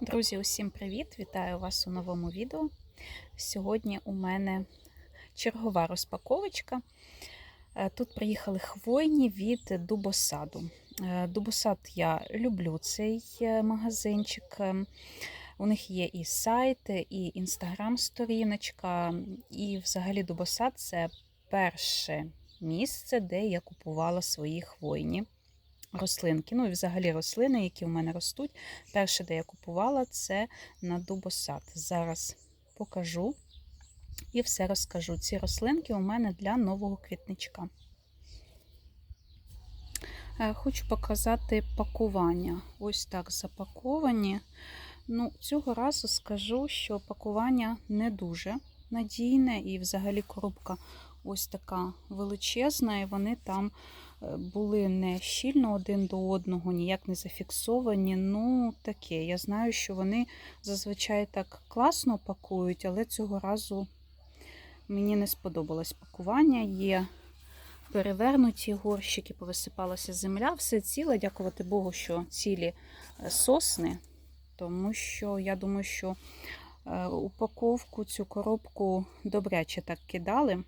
Друзі, усім привіт! Вітаю вас у новому відео. Сьогодні у мене чергова розпаковочка. Е, Тут приїхали хвойні від Дубосаду. Е, Дубосад я люблю цей е, магазинчик. У них є і сайт, і інстаграм-сторіночка. І взагалі Дубосад це перше місце, де я купувала свої хвойні рослинки. Ну і взагалі рослини, які у мене ростуть. Перше, де я купувала, це на дубосад. Зараз покажу і все розкажу. Ці рослинки у мене для нового квітничка. Е, Хочу показати пакування. Ось так запаковані. Ну, Цього разу скажу, що пакування не дуже надійне, і взагалі коробка ось така величезна, і вони там були не щільно один до одного, ніяк не зафіксовані. Ну, таке. Я знаю, що вони зазвичай так класно пакують, але цього разу мені не сподобалось пакування. Є перевернуті горщики, повисипалася земля, все ціле, дякувати Богу, що цілі е, сосни, тому що я думаю, що е, упаковку, цю коробку добряче так кидали.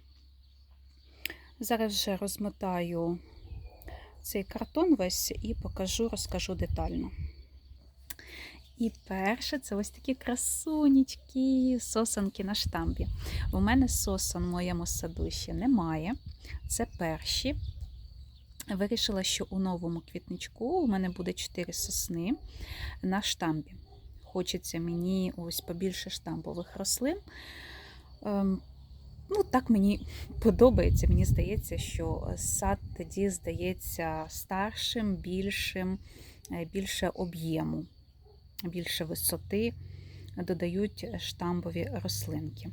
Зараз вже розмотаю цей картон весь і покажу, розкажу детально. І перше, це ось такі красунечки, сосанки на штамбі. У мене сосан в моєму саду ще немає. Це перші. Вирішила, що у новому квітничку у мене буде 4 сосни на штамбі. Хочеться мені ось побільше штамбових рослин. Ну, так мені подобається. Мені здається, що сад тоді здається старшим, більшим, е, більше об'єму, більше висоти додають штамбові рослинки.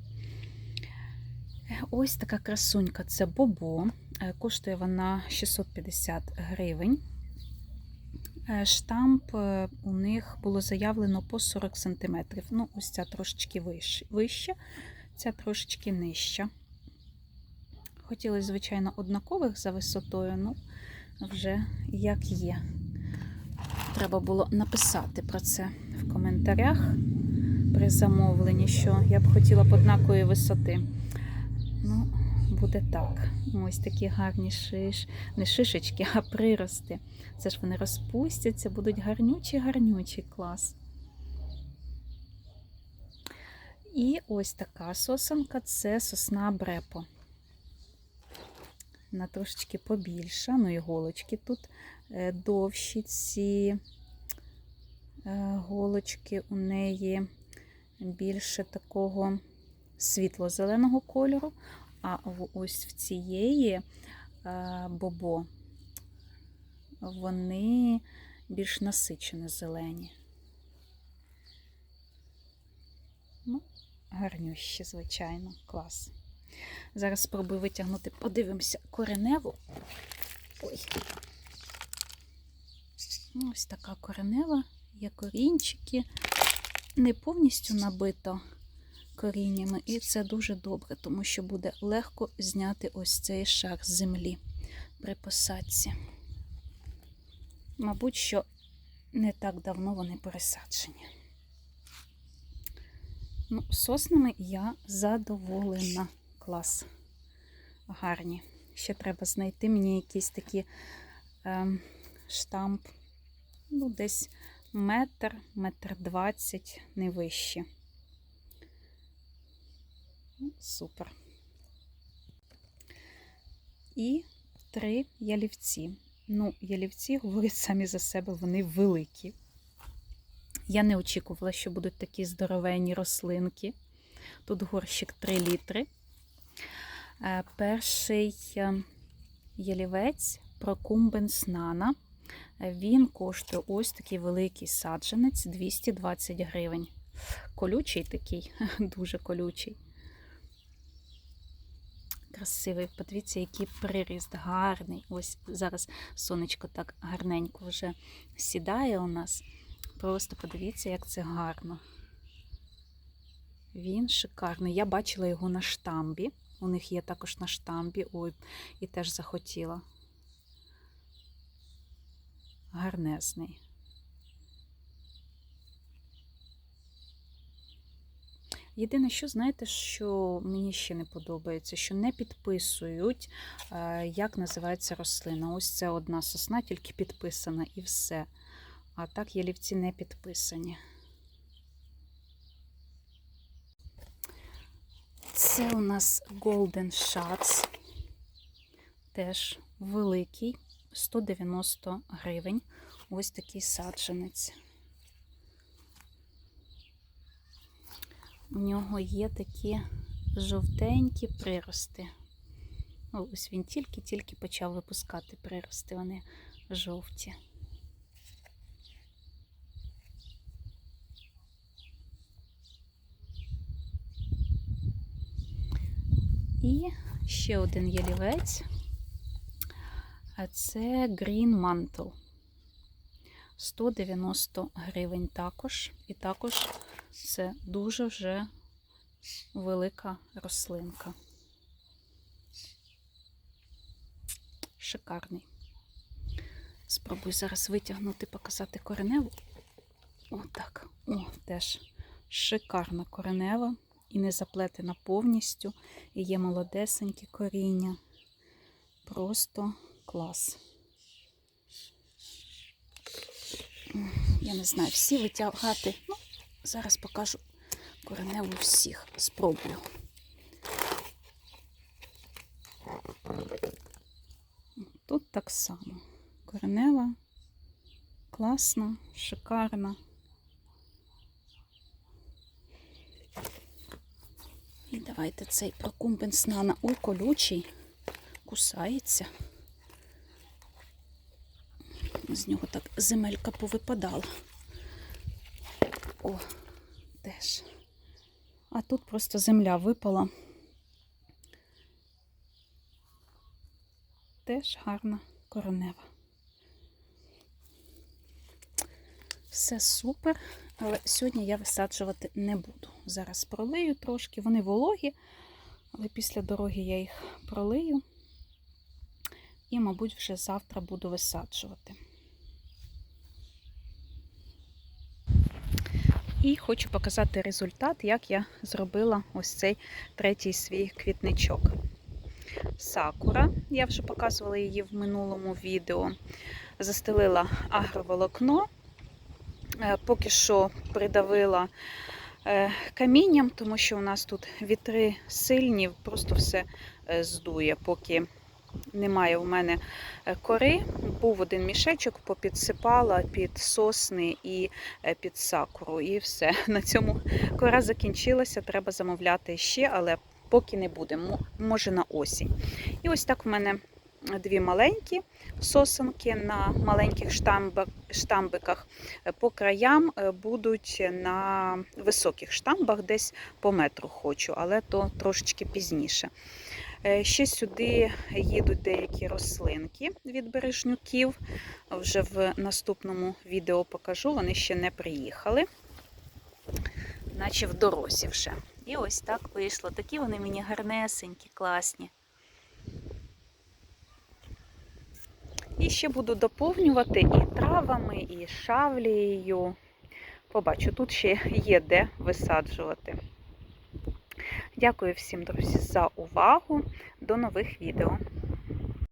Ось така красунька це бобо. Е, Коштує вона 650 гривень. Е, Штамп е, у них було заявлено по 40 см. Ну, ось ця трошечки вища, ця трошечки нижча. Хотілося, звичайно, однакових за висотою, ну, вже як є. Треба було написати про це в коментарях при замовленні, що я б хотіла б однакової висоти. Ну, буде так. Ось такі гарні шиш, не шишечки, а прирости. Це ж вони розпустяться, будуть гарнючі-гарнючі клас. І ось така сосенка це сосна брепо. Вона трошечки побільша, ну і голочки тут е, довші ці е, голочки у неї більше такого світло-зеленого кольору, а ось в цієї е, бобо вони більш насичено зелені. Ну, гарнющі, звичайно, клас. Зараз спробую витягнути, подивимося кореневу. Ой. Ось така коренева, є корінчики, не повністю набито коріннями, і це дуже добре, тому що буде легко зняти ось цей шар з землі при посадці. Мабуть, що не так давно вони пересаджені. Ну, Соснами я задоволена. Клас. Гарні. Ще треба знайти мені якийсь такий е, штамп. Ну, десь метр, метр двадцять, не вище. Ну, Супер. І три ялівці. Ну, ялівці говорять самі за себе, вони великі. Я не очікувала, що будуть такі здоровенні рослинки. Тут горщик 3 літри. Е, Перший е, ялівець Procumbenс Nana. Він коштує ось такий великий саджанець 220 гривень. Колючий такий, дуже колючий. Красивий, подивіться, який приріст гарний. Ось зараз сонечко так гарненько вже сідає у нас. Просто подивіться, як це гарно. Він шикарний. Я бачила його на штамбі. У них є також на штамбі. Ой, і теж захотіла. Гарнезний. Єдине, що знаєте, що мені ще не подобається, що не підписують, е, як називається рослина. Ось це одна сосна, тільки підписана і все. А так ялівці не підписані. Це у нас Golden Shots. Теж великий, 190 гривень. Ось такий саджанець. У нього є такі жовтенькі прирости. Ось він тільки-тільки почав випускати прирости, вони жовті. І ще один ялівець. Це Green Mantle. 190 гривень також. І також це дуже вже велика рослинка. Шикарний. Спробую зараз витягнути, показати кореневу. Отак. О, теж шикарна коренева і не заплетена повністю. І є молодесенькі коріння. Просто клас. Я не знаю, всі витягати. Ну, зараз покажу кореневу всіх. Спробую. Тут так само. Коренева класна, шикарна. І давайте цей прокумбенс нана. Ой, колючий, кусається. З нього так земелька повипадала. О, теж. А тут просто земля випала. Теж гарна коронева. Все супер, але сьогодні я висаджувати не буду. Зараз пролию трошки, вони вологі, але після дороги я їх пролию і, мабуть, вже завтра буду висаджувати. І хочу показати результат, як я зробила ось цей третій свій квітничок. Сакура, я вже показувала її в минулому відео. Застелила агроволокно, поки що придавила е, камінням, тому що у нас тут вітри сильні, просто все е, здує, поки немає у мене кори. Був один мішечок, попідсипала під сосни і під сакуру. І все. На цьому кора закінчилася. Треба замовляти ще, але поки не буде, може на осінь. І ось так в мене дві маленькі сосенки на маленьких штамбиках. По краям будуть на високих штамбах, десь по метру хочу, але то трошечки пізніше. Ще сюди їдуть деякі рослинки від бережнюків. Вже в наступному відео покажу, вони ще не приїхали, наче в дорозі вже. І ось так вийшло. Такі вони мені гарнесенькі, класні. І ще буду доповнювати і травами, і шавлією. Побачу, тут ще є де висаджувати. Дякую всім, друзі, за увагу. До нових відео.